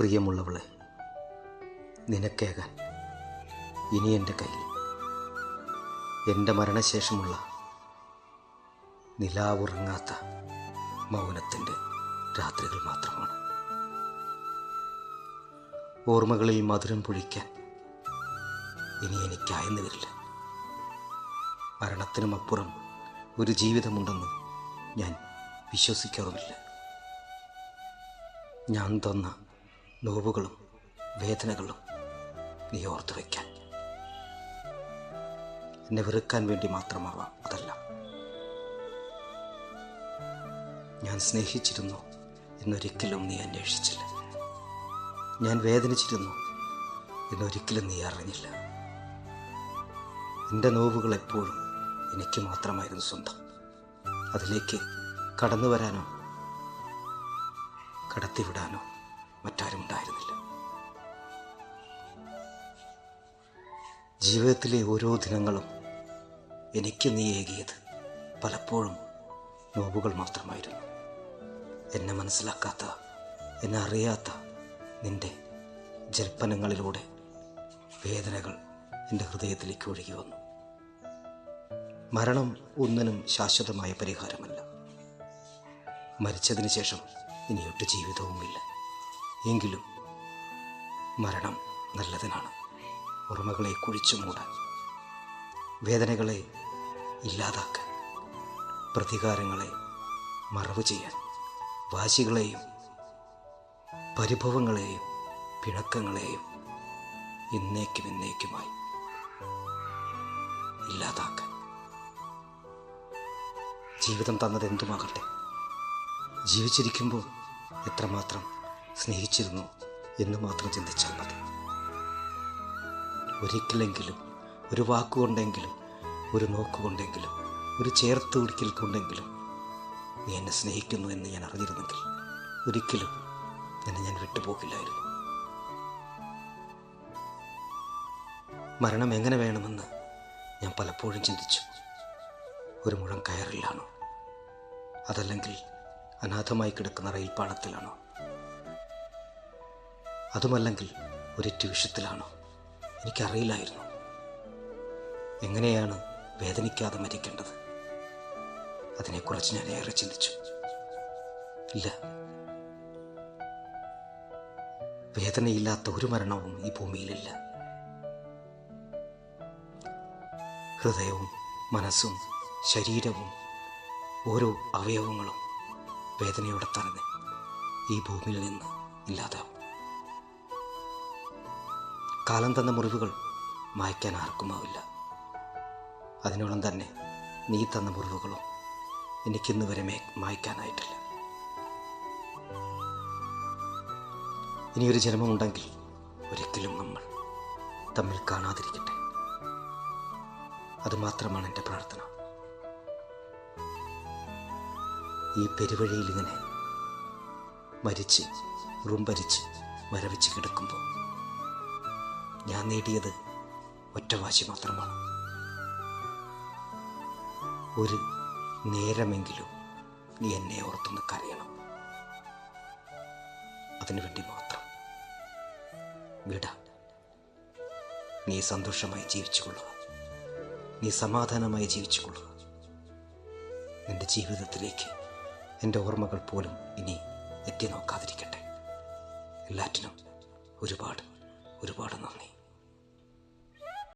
പ്രിയമുള്ളവളെ നിനക്കേകാൻ ഇനി എന്റെ കയ്യിൽ എന്റെ മരണശേഷമുള്ള നിലാവുറങ്ങാത്ത മൗനത്തിന്റെ രാത്രികൾ മാത്രമാണ്. ഓർമ്മകളിൽ മധുരം പൊഴിക്കാൻ ഇനി എനിക്കായെന്ന് വരില്ല. മരണത്തിനും അപ്പുറം ഒരു ജീവിതമുണ്ടെന്ന് ഞാൻ വിശ്വസിക്കാറുമില്ല. ഞാൻ തന്ന നോവുകളും വേദനകളും നീ ഓർത്തു വയ്ക്കാൻ എന്നെ വെറുക്കാൻ വേണ്ടി മാത്രമാവാം അതല്ല. ഞാൻ സ്നേഹിച്ചിരുന്നു എന്നൊരിക്കലും നീ അന്വേഷിച്ചില്ല. ഞാൻ വേദനിച്ചിരുന്നു എന്നൊരിക്കലും നീ അറിഞ്ഞില്ല. എന്റെ നോവുകൾ എപ്പോഴും എനിക്ക് മാത്രമായിരുന്നു സ്വന്തം. അതിലേക്ക് കടന്നു വരാനോ കടത്തിവിടാനോ മറ്റാരും ഉണ്ടായിരുന്നില്ല. ജീവിതത്തിലെ ഓരോ ദിനങ്ങളും എനിക്ക് നീ ഏകിയത് പലപ്പോഴും നോവുകൾ മാത്രമായിരുന്നു. എന്നെ മനസ്സിലാക്കാത്ത എന്നെ അറിയാത്ത നിന്റെ ജൽപ്പനങ്ങളിലൂടെ വേദനകൾ എന്റെ ഹൃദയത്തിലേക്ക് ഒഴുകി വന്നു. മരണം ഒന്നിനും ശാശ്വതമായ പരിഹാരമല്ല. മരിച്ചതിന് ശേഷം ഇനിയൊട്ട് ജീവിതവുമില്ല. എങ്കിലും മരണം നല്ലതിനാണ്. ഓർമ്മകളെ കുഴിച്ചു മൂടാൻ വേദനകളെ ഇല്ലാതാക്കാൻ പ്രതികാരങ്ങളെ മറവ് ചെയ്യാൻ വാശികളെയും പരിഭവങ്ങളെയും പിണക്കങ്ങളെയും ഇന്നേക്കും ഇന്നേക്കുമായി ഇല്ലാതാക്കാൻ. ജീവിതം തന്നത് എന്തുമാകട്ടെ? ജീവിച്ചിരിക്കുമ്പോൾ എത്രമാത്രം സ്നേഹിച്ചിരുന്നു എന്ന് മാത്രം ചിന്തിച്ചാൽ മതി. ഒരിക്കലെങ്കിലും ഒരു വാക്കുകൊണ്ടെങ്കിലും ഒരു നോക്കുകൊണ്ടെങ്കിലും ഒരു ചേർത്ത് പിടിക്കൽ കൊണ്ടെങ്കിലും നീ എന്നെ സ്നേഹിക്കുന്നു എന്ന് ഞാൻ അറിഞ്ഞിരുന്നെങ്കിൽ ഒരിക്കലും നിന്നെ ഞാൻ വിട്ടുപോകില്ലായിരുന്നു. മരണം എങ്ങനെ വേണമെന്ന് ഞാൻ പലപ്പോഴും ചിന്തിച്ചു. ഒരു മുഴം കയറിലാണോ? അതല്ലെങ്കിൽ അനാഥമായി കിടക്കുന്ന റെയിൽപ്പാളത്തിലാണോ അതുമല്ലെങ്കിൽ ഒരു ട്യൂഷത്തിലാണോ? എനിക്കറിയില്ലായിരുന്നു. എങ്ങനെയാണ് വേദനിക്കാതെ മരിക്കേണ്ടത്? അതിനെക്കുറിച്ച് ഞാൻ ഏറെ ചിന്തിച്ചു. ഇല്ല. വേദനയില്ലാത്ത ഒരു മരണവും ഈ ഭൂമിയിലില്ല. ഹൃദയവും മനസ്സും ശരീരവും ഓരോ അവയവങ്ങളും വേദനയോടെ തന്നെ ഈ ഭൂമിയിൽ നിന്ന് ഇല്ലാതാവും. കാലം തന്ന മുറിവുകൾ മായ്ക്കാൻ ആർക്കുമാവില്ല. അതിനോളം തന്നെ നീ തന്ന മുറിവുകളും എനിക്കിന്ന് വരെ മേ മായ്ക്കാനായിട്ടില്ല. ഇനിയൊരു ജന്മമുണ്ടെങ്കിൽ ഒരിക്കലും നമ്മൾ തമ്മിൽ കാണാതിരിക്കട്ടെ. അതുമാത്രമാണ് എന്റെ പ്രാർത്ഥന. ഈ പെരുവഴിയിൽ ഇങ്ങനെ മരിച്ച് റുംഭരിച്ച് മരവിച്ച് കിടക്കുമ്പോൾ ഞാൻ നേടിയത് ഒറ്റവാശി മാത്രമാണ്. ഒരു നേരമെങ്കിലും നീ എന്നെ ഓർത്തൊന്ന് കരയണം. അതിനുവേണ്ടി മാത്രം. വിട. നീ സന്തോഷമായി ജീവിച്ചുകൊള്ളുക. നീ സമാധാനമായി ജീവിച്ചുകൊള്ളുക. എന്റെ ജീവിതത്തിലേക്ക് എന്റെ ഓർമ്മകൾ പോലും ഇനി എത്തി നോക്കാതിരിക്കട്ടെ എല്ലാറ്റിനും ഒരുപാട് ഒരുപാട് നന്ദി.